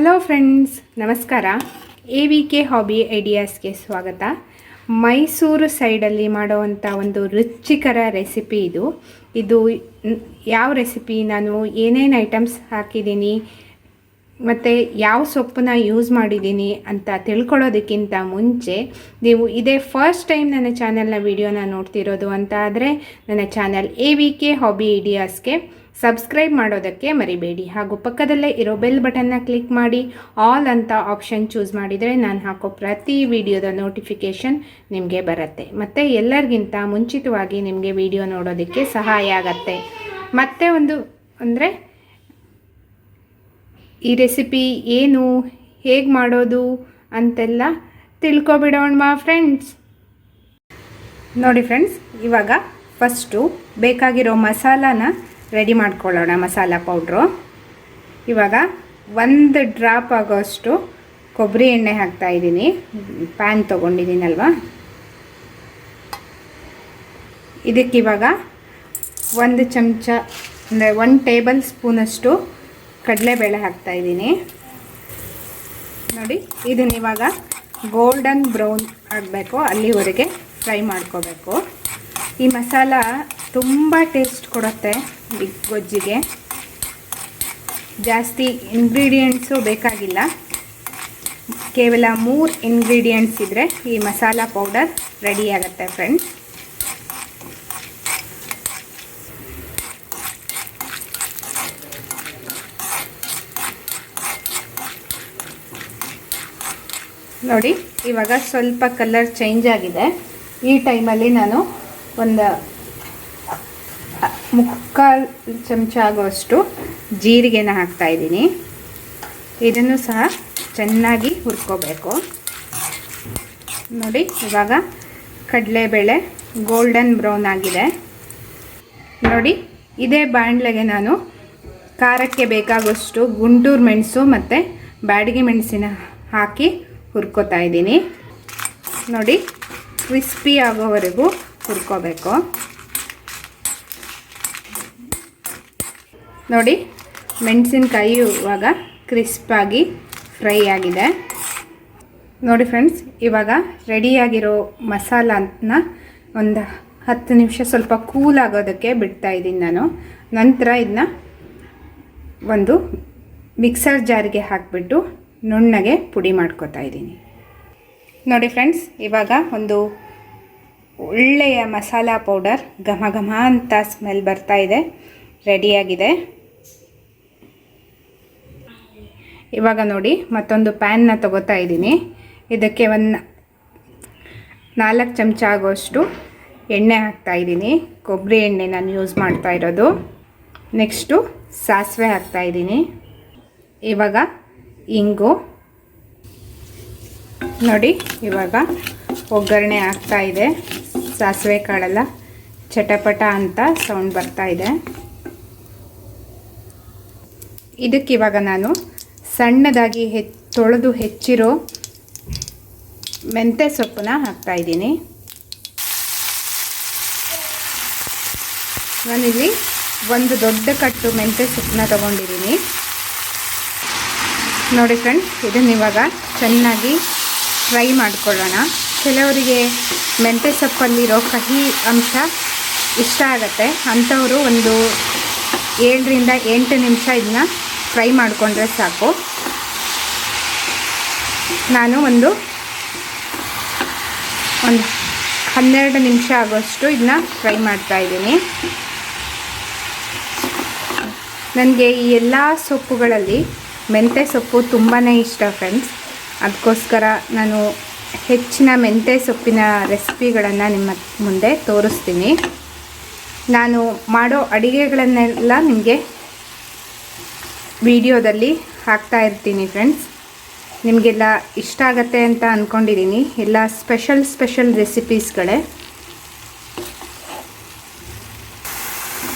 Hello friends ನಮಸ್ಕಾರ. A V K hobby ಐಡಿಯಾಸ್ಗೆ ಸ್ವಾಗತ. ಮೈಸೂರು ಸೈಡಲ್ಲಿ ಮಾಡುವಂಥ ಒಂದು ರುಚಿಕರ ರೆಸಿಪಿ ಇದು. ಇದು ಯಾವ ರೆಸಿಪಿ? ನಾನು ಏನೇನು ಐಟಮ್ಸ್ ಹಾಕಿದ್ದೀನಿ, ಮತ್ತು ಯಾವ ಸೊಪ್ಪನ್ನ ಯೂಸ್ ಮಾಡಿದ್ದೀನಿ ಅಂತ ತಿಳ್ಕೊಳ್ಳೋದಕ್ಕಿಂತ ಮುಂಚೆ ನೀವು ಇದೇ ಫಸ್ಟ್ ಟೈಮ್ ನನ್ನ ಚಾನಲ್ನ ವಿಡಿಯೋನ ನೋಡ್ತಿರೋದು ಅಂತ ಆದರೆ, ನನ್ನ channel A V K hobby ಐಡಿಯಾಸ್ಗೆ subscribe ಮಾಡೋದಕ್ಕೆ ಮರಿಬೇಡಿ. ಹಾಗೂ ಪಕ್ಕದಲ್ಲೇ ಇರೋ ಬೆಲ್ ಬಟನ್ನ ಕ್ಲಿಕ್ ಮಾಡಿ. ಆಲ್ ಅಂತ ಆಪ್ಷನ್ ಚೂಸ್ ಮಾಡಿದರೆ ನಾನು ಹಾಕೋ ಪ್ರತಿ ವಿಡಿಯೋದ ನೋಟಿಫಿಕೇಷನ್ ನಿಮಗೆ ಬರುತ್ತೆ. ಮತ್ತು ಎಲ್ಲರಿಗಿಂತ ಮುಂಚಿತವಾಗಿ ನಿಮಗೆ ವಿಡಿಯೋ ನೋಡೋದಕ್ಕೆ ಸಹಾಯ ಆಗತ್ತೆ. ಮತ್ತೆ ಒಂದು, ಅಂದರೆ ಈ ರೆಸಿಪಿ ಏನು, ಹೇಗೆ ಮಾಡೋದು ಅಂತೆಲ್ಲ ತಿಳ್ಕೊಬಿಡೋಣ ಫ್ರೆಂಡ್ಸ್ ನೋಡಿ ಫ್ರೆಂಡ್ಸ್ ಇವಾಗ ಫಸ್ಟು ಬೇಕಾಗಿರೋ ಮಸಾಲಾನ ರೆಡಿ ಮಾಡ್ಕೊಳ್ಳೋಣ ಮಸಾಲ ಪೌಡ್ರು. ಇವಾಗ ಒಂದು ಡ್ರಾಪ್ ಆಗೋಷ್ಟು ಕೊಬ್ಬರಿ ಎಣ್ಣೆ ಹಾಕ್ತಾ ಇದ್ದೀನಿ. ಪ್ಯಾನ್ ತೊಗೊಂಡಿದ್ದೀನಲ್ವಾ? ಇದಕ್ಕಿವಾಗ ಒಂದು ಚಮಚ, ಅಂದರೆ ಒನ್ ಟೇಬಲ್ ಸ್ಪೂನಷ್ಟು ಕಡಲೆಬೇಳೆ ಹಾಕ್ತಾ ಇದ್ದೀನಿ. ನೋಡಿ, ಇದನ್ನ ಇವಾಗ ಗೋಲ್ಡನ್ ಬ್ರೌನ್ ಆಗಬೇಕು, ಅಲ್ಲಿವರೆಗೆ ಫ್ರೈ ಮಾಡ್ಕೋಬೇಕು. ಈ ಮಸಾಲ ತುಂಬ ಟೇಸ್ಟ್ ಕೊಡುತ್ತೆ ಈ ಗೊಜ್ಜಿಗೆ. ಜಾಸ್ತಿ ಇಂಗ್ರೀಡಿಯೆಂಟ್ಸು ಬೇಕಾಗಿಲ್ಲ. ಕೇವಲ ಮೂರು ಇಂಗ್ರೀಡಿಯೆಂಟ್ಸ್ ಇದ್ದರೆ ಈ ಮಸಾಲ ಪೌಡರ್ ರೆಡಿ ಆಗುತ್ತೆ ಫ್ರೆಂಡ್ಸ್ ನೋಡಿ, ಇವಾಗ ಸ್ವಲ್ಪ ಕಲರ್ ಚೇಂಜ್ ಆಗಿದೆ. ಈ ಟೈಮಲ್ಲಿ ನಾನು ಒಂದು ಮುಕ್ಕಾಲು ಚಮಚ ಆಗುವಷ್ಟು ಜೀರಿಗೆನ ಹಾಕ್ತಾ ಇದ್ದೀನಿ. ಇದನ್ನು ಸಹ ಚೆನ್ನಾಗಿ ಹುರ್ಕೋಬೇಕು. ನೋಡಿ, ಇವಾಗ ಕಡಲೆಬೇಳೆ ಗೋಲ್ಡನ್ ಬ್ರೌನ್ ಆಗಿದೆ. ನೋಡಿ, ಇದೇ ಬಾಣಲೆಗೆ ನಾನು ಖಾರಕ್ಕೆ ಬೇಕಾಗುವಷ್ಟು ಗುಂಟೂರು ಮೆಣಸು ಮತ್ತು ಬ್ಯಾಡಿಗೆ ಮೆಣಸಿನ ಹಾಕಿ ಹುರ್ಕೋತಾ ಇದ್ದೀನಿ. ನೋಡಿ, ಕ್ರಿಸ್ಪಿ ಆಗೋವರೆಗೂ ಹುರ್ಕೋಬೇಕು. ನೋಡಿ ಮೆಣಸಿನ್ಕಾಯಿ ಇವಾಗ ಕ್ರಿಸ್ಪಾಗಿ ಫ್ರೈ ಆಗಿದೆ. ನೋಡಿ ಫ್ರೆಂಡ್ಸ್, ಇವಾಗ ರೆಡಿಯಾಗಿರೋ ಮಸಾಲನ ಒಂದು ಹತ್ತು ನಿಮಿಷ ಸ್ವಲ್ಪ ಕೂಲ್ ಆಗೋದಕ್ಕೆ ಬಿಡ್ತಾ ಇದ್ದೀನಿ ನಾನು. ನಂತರ ಇದನ್ನ ಒಂದು ಮಿಕ್ಸರ್ ಜಾರಿಗೆ ಹಾಕಿಬಿಟ್ಟು ನುಣ್ಣಗೆ ಪುಡಿ ಮಾಡ್ಕೋತಾ ಇದ್ದೀನಿ. ನೋಡಿ ಫ್ರೆಂಡ್ಸ್, ಇವಾಗ ಒಂದು ಒಳ್ಳೆಯ ಮಸಾಲ ಪೌಡರ್ ಘಮ ಘಮ ಅಂತ ಸ್ಮೆಲ್ ಬರ್ತಾ ಇದೆ. ರೆಡಿಯಾಗಿದೆ. ಇವಾಗ ನೋಡಿ, ಮತ್ತೊಂದು ಪ್ಯಾನ್ನ ತಗೋತಾ ಇದ್ದೀನಿ. ಇದಕ್ಕೆ ಒಂದು ನಾಲ್ಕು ಚಮಚ ಆಗೋಷ್ಟು ಎಣ್ಣೆ ಹಾಕ್ತಾ ಇದ್ದೀನಿ. ಕೊಬ್ಬರಿ ಎಣ್ಣೆ ನಾನು ಯೂಸ್ ಮಾಡ್ತಾ ಇರೋದು. ನೆಕ್ಸ್ಟು ಸಾಸಿವೆ ಹಾಕ್ತಾ ಇದ್ದೀನಿ. ಇವಾಗ ಇಂಗು. ನೋಡಿ, ಇವಾಗ ಒಗ್ಗರಣೆ ಆಗ್ತಾ ಇದೆ. ಸಾಸಿವೆ ಕಾಳೆಲ್ಲ, ಚಟಪಟ ಅಂತ ಸೌಂಡ್ ಬರ್ತಾ ಇದೆ. ಇದಕ್ಕಿವಾಗ ನಾನು ಸಣ್ಣದಾಗಿ ಹೆ, ತೊಳೆದು ಹೆಚ್ಚಿರೋ ಮೆಂತ್ಯ ಸೊಪ್ಪನ್ನ ಹಾಕ್ತಾಯಿದ್ದೀನಿ ನಾನಿಲ್ಲಿ ಒಂದು ದೊಡ್ಡ ಕಟ್ಟು ಮೆಂತ್ಯ ಸೊಪ್ಪನ್ನ ತೊಗೊಂಡಿದ್ದೀನಿ. ನೋಡಿ ಫ್ರೆಂಡ್ಸ್ ಇದನ್ನ ಇವಾಗ ಚೆನ್ನಾಗಿ ಫ್ರೈ ಮಾಡ್ಕೊಳ್ಳೋಣ. ಕೆಲವರಿಗೆ ಮೆಂತ್ಯ ಸೊಪ್ಪಲ್ಲಿರೋ ಕಹಿ ಅಂಶ ಇಷ್ಟ ಆಗುತ್ತೆ. ಅಂಥವರು ಒಂದು ಏಳರಿಂದ ಎಂಟು ನಿಮಿಷ ಇದನ್ನ ಫ್ರೈ ಮಾಡಿಕೊಂಡ್ರೆ ಸಾಕು. ನಾನು ಒಂದು ಒಂದು ಹನ್ನೆರಡು ನಿಮಿಷ ಆಗೋಷ್ಟು ಇದನ್ನ ಫ್ರೈ ಮಾಡ್ತಾ ಇದ್ದೀನಿ. ನನಗೆ ಈ ಎಲ್ಲ ಸೊಪ್ಪುಗಳಲ್ಲಿ ಮೆಂತ್ಯ ಸೊಪ್ಪು ತುಂಬಾ ಇಷ್ಟ ಫ್ರೆಂಡ್ಸ್ ಅದಕ್ಕೋಸ್ಕರ ನಾನು ಹೆಚ್ಚಿನ ಮೆಂತ್ಯ ಸೊಪ್ಪಿನ ರೆಸಿಪಿಗಳನ್ನು ನಿಮ್ಮ ಮುಂದೆ ತೋರಿಸ್ತೀನಿ. ನಾನು ಮಾಡೋ ಅಡುಗೆಗಳನ್ನೆಲ್ಲ ನಿಮಗೆ ವಿಡಿಯೋದಲ್ಲಿ ಹಾಕ್ತಾ ಇರ್ತೀನಿ ಫ್ರೆಂಡ್ಸ್ ನಿಮಗೆಲ್ಲ ಇಷ್ಟ ಆಗತ್ತೆ ಅಂತ ಅಂದ್ಕೊಂಡಿದ್ದೀನಿ ಎಲ್ಲ ಸ್ಪೆಷಲ್ ಸ್ಪೆಷಲ್ ರೆಸಿಪೀಸ್ಗಳೇ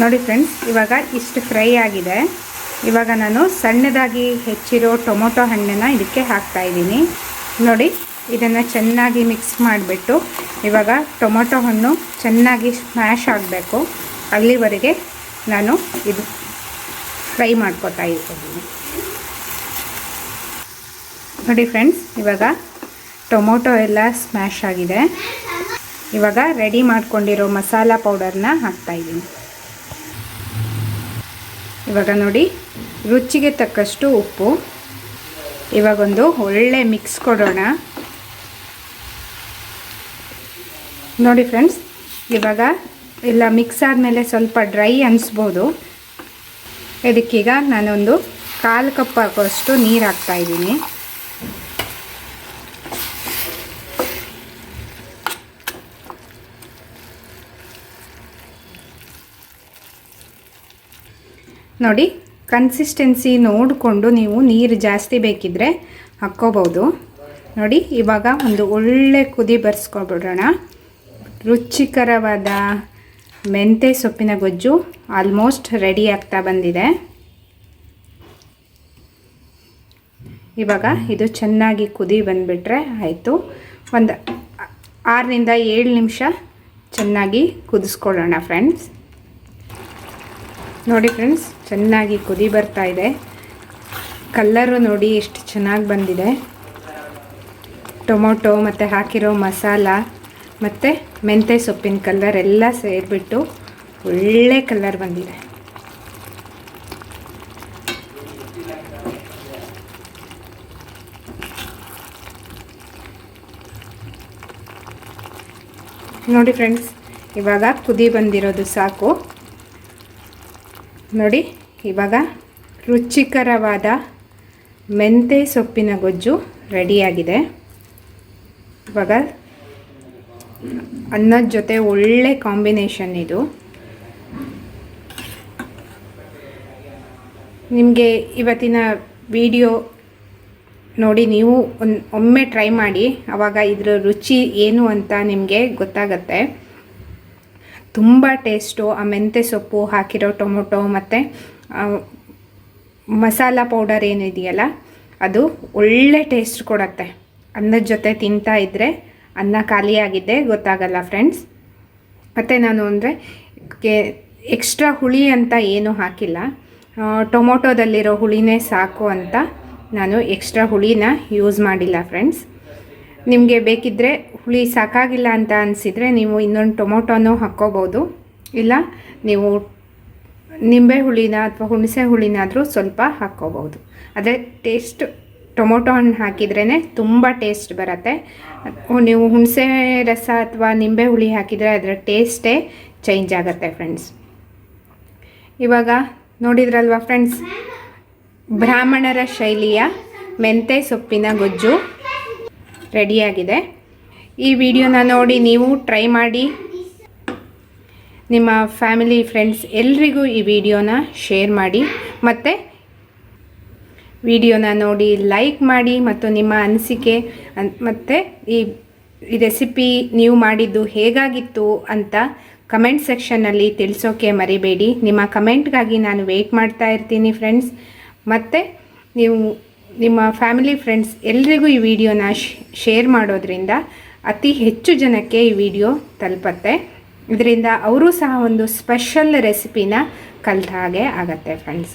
ನೋಡಿ ಫ್ರೆಂಡ್ಸ್ ಇವಾಗ ಇಷ್ಟು ಫ್ರೈ ಆಗಿದೆ. ಇವಾಗ ನಾನು ಸಣ್ಣದಾಗಿ ಹೆಚ್ಚಿರೋ ಟೊಮೊಟೊ ಹಣ್ಣನ್ನು ಇದಕ್ಕೆ ಹಾಕ್ತಾ ಇದ್ದೀನಿ. ನೋಡಿ, ಇದನ್ನು ಚೆನ್ನಾಗಿ ಮಿಕ್ಸ್ ಮಾಡಿಬಿಟ್ಟು ಇವಾಗ ಟೊಮೊಟೊ ಹಣ್ಣು ಚೆನ್ನಾಗಿ ಸ್ಮ್ಯಾಶ್ ಆಗಬೇಕು. ಅಲ್ಲಿವರೆಗೆ ನಾನು ಇದು ಫ್ರೈ ಮಾಡ್ಕೊತಾ ಇದ್ದೀನಿ ನೋಡಿ ಫ್ರೆಂಡ್ಸ್, ಇವಾಗ ಟೊಮೊಟೊ ಎಲ್ಲ ಸ್ಮ್ಯಾಶ್ ಆಗಿದೆ. ಇವಾಗ ರೆಡಿ ಮಾಡ್ಕೊಂಡಿರೋ ಮಸಾಲ ಪೌಡರ್ನ ಹಾಕ್ತಾಯಿದ್ದೀನಿ ಇವಾಗ ನೋಡಿ, ರುಚಿಗೆ ತಕ್ಕಷ್ಟು ಉಪ್ಪು. ಇವಾಗೊಂದು ಒಳ್ಳೆ ಮಿಕ್ಸ್ ಕೊಡೋಣ. ನೋಡಿ ಫ್ರೆಂಡ್ಸ್, ಇವಾಗ ಎಲ್ಲ ಮಿಕ್ಸ್ ಆದಮೇಲೆ ಸ್ವಲ್ಪ ಡ್ರೈ ಅನಿಸ್ಬೋದು. ಇದಕ್ಕೀಗ ನಾನೊಂದು ಕಾಲು ಕಪ್ ಆಗೋಷ್ಟು ನೀರು ಹಾಕ್ತಾಯಿದ್ದೀನಿ ನೋಡಿ ಕನ್ಸಿಸ್ಟೆನ್ಸಿ ನೋಡಿಕೊಂಡು ನೀವು ನೀರು ಜಾಸ್ತಿ ಬೇಕಿದ್ದರೆ ಹಾಕ್ಕೋಬೋದು. ನೋಡಿ, ಇವಾಗ ಒಂದು ಒಳ್ಳೆ ಕುದಿ ಬರ್ಸ್ಕೊಬಿಡೋಣ. ರುಚಿಕರವಾದ ಮೆಂತೆ ಸೊಪ್ಪಿನ ಗೊಜ್ಜು ಆಲ್ಮೋಸ್ಟ್ ರೆಡಿ ಆಗ್ತಾ ಬಂದಿದೆ. ಇವಾಗ ಇದು ಚೆನ್ನಾಗಿ ಕುದಿ ಬಂದುಬಿಟ್ರೆ ಆಯಿತು. ಒಂದು ಆರರಿಂದ ಏಳು ನಿಮಿಷ ಚೆನ್ನಾಗಿ ಕುದಿಸ್ಕೊಳ್ಳೋಣ ಫ್ರೆಂಡ್ಸ್ ನೋಡಿ ಫ್ರೆಂಡ್ಸ್ ಚೆನ್ನಾಗಿ ಕುದಿ ಬರ್ತಾ ಇದೆ. ಕಲ್ಲರು ನೋಡಿ ಎಷ್ಟು ಚೆನ್ನಾಗಿ ಬಂದಿದೆ. ಟೊಮೊಟೊ ಮತ್ತು ಹಾಕಿರೋ ಮಸಾಲ ಮತ್ತು ಮೆಂತೆ ಸೊಪ್ಪಿನ ಕಲರ್ ಎಲ್ಲ ಸೇರಿಬಿಟ್ಟು ಒಳ್ಳೆ ಕಲರ್ ಬಂದಿದೆ. ನೋಡಿ ಫ್ರೆಂಡ್ಸ್ ಇವಾಗ ಕುದಿ ಬಂದಿರೋದು ಸಾಕು. ನೋಡಿ, ಇವಾಗ ರುಚಿಕರವಾದ ಮೆಂತೆ ಸೊಪ್ಪಿನ ಗೊಜ್ಜು ರೆಡಿಯಾಗಿದೆ ಇವಾಗ ಅನ್ನದ ಜೊತೆ ಒಳ್ಳೆ ಕಾಂಬಿನೇಷನ್ ಇದು. ನಿಮಗೆ ಇವತ್ತಿನ ವಿಡಿಯೋ ನೋಡಿ ನೀವು ಒಮ್ಮೆ ಟ್ರೈ ಮಾಡಿ ಆವಾಗ ಇದರ ರುಚಿ ಏನು ಅಂತ ನಿಮಗೆ ಗೊತ್ತಾಗತ್ತೆ. ತುಂಬ ಟೇಸ್ಟು, ಆ ಮೆಂತ್ಯ ಸೊಪ್ಪು ಹಾಕಿರೋ ಟೊಮೊಟೊ ಮತ್ತು ಮಸಾಲ ಪೌಡರ್ ಏನಿದೆಯಲ್ಲ, ಅದು ಒಳ್ಳೆ ಟೇಸ್ಟ್ ಕೊಡತ್ತೆ. ಅನ್ನದ ಜೊತೆ ತಿಂತಾ ಇದ್ದರೆ ಅನ್ನ ಖಾಲಿಯಾಗಿದೆ, ಗೊತ್ತಾಗಲ್ಲ ಫ್ರೆಂಡ್ಸ್ ಮತ್ತು ನಾನು ಅಂದರೆ ಕೆ ಎಕ್ಸ್ಟ್ರಾ ಹುಳಿ ಅಂತ ಏನೂ ಹಾಕಿಲ್ಲ. ಟೊಮೊಟೊದಲ್ಲಿರೋ ಹುಳಿನೇ ಸಾಕು ಅಂತ ನಾನು ಎಕ್ಸ್ಟ್ರಾ ಹುಳಿನ ಯೂಸ್ ಮಾಡಿಲ್ಲ ಫ್ರೆಂಡ್ಸ್ ನಿಮಗೆ ಬೇಕಿದ್ದರೆ ಹುಳಿ ಸಾಕಾಗಿಲ್ಲ ಅಂತ ಅನಿಸಿದರೆ ನೀವು ಇನ್ನೊಂದು ಟೊಮೊಟೊನೂ ಹಾಕ್ಕೋಬೋದು. ಇಲ್ಲ, ನೀವು ನಿಂಬೆ ಹುಳಿನ ಅಥವಾ ಹುಣಸೆ ಹುಳಿನಾದರೂ ಸ್ವಲ್ಪ ಹಾಕ್ಕೋಬೋದು. ಆದರೆ ಟೇಸ್ಟ್ ಟೊಮೊಟೊ ಹಣ್ಣು ಹಾಕಿದ್ರೇ ತುಂಬ ಟೇಸ್ಟ್ ಬರುತ್ತೆ. ನೀವು ಹುಣಸೆ ರಸ ಅಥವಾ ನಿಂಬೆ ಹುಳಿ ಹಾಕಿದರೆ ಅದರ ಟೇಸ್ಟೇ ಚೇಂಜ್ ಆಗುತ್ತೆ ಫ್ರೆಂಡ್ಸ್. ಇವಾಗ ನೋಡಿದ್ರಲ್ವ ಫ್ರೆಂಡ್ಸ್? ಬ್ರಾಹ್ಮಣರ ಶೈಲಿಯ ಮೆಂತೆ ಸೊಪ್ಪಿನ ಗೊಜ್ಜು ರೆಡಿಯಾಗಿದೆ. ಈ ವಿಡಿಯೋನ ನೋಡಿ ನೀವು ಟ್ರೈ ಮಾಡಿ. ನಿಮ್ಮ ಫ್ಯಾಮಿಲಿ, ಫ್ರೆಂಡ್ಸ್ ಎಲ್ರಿಗೂ ಈ ವಿಡಿಯೋನ ಶೇರ್ ಮಾಡಿ. ಮತ್ತು ವಿಡಿಯೋನ ನೋಡಿ ಲೈಕ್ ಮಾಡಿ ಮತ್ತು ನಿಮ್ಮ ಅನಿಸಿಕೆ ಮತ್ತು ಈ ರೆಸಿಪಿ ನೀವು ಮಾಡಿದ್ದು ಹೇಗಾಗಿತ್ತು ಅಂತ ಕಮೆಂಟ್ ಸೆಕ್ಷನ್ನಲ್ಲಿ ತಿಳಿಸೋಕೆ ಮರಿಬೇಡಿ. ನಿಮ್ಮ ಕಮೆಂಟ್ಗಾಗಿ ನಾನು ವೆಯ್ಟ್ ಮಾಡ್ತಾ ಇರ್ತೀನಿ ಫ್ರೆಂಡ್ಸ್ ಮತ್ತು ನೀವು, ನಿಮ್ಮ ಫ್ಯಾಮಿಲಿ ಫ್ರೆಂಡ್ಸ್ ಎಲ್ರಿಗೂ ಈ ವಿಡಿಯೋನ ಶೇರ್ ಮಾಡೋದ್ರಿಂದ ಅತಿ ಹೆಚ್ಚು ಜನಕ್ಕೆ ಈ ವಿಡಿಯೋ ತಲುಪತ್ತೆ. ಇದರಿಂದ ಅವರು ಸಹ ಒಂದು ಸ್ಪೆಷಲ್ ರೆಸಿಪಿನ ಕಲಿತ ಹಾಗೆ ಆಗತ್ತೆ ಫ್ರೆಂಡ್ಸ್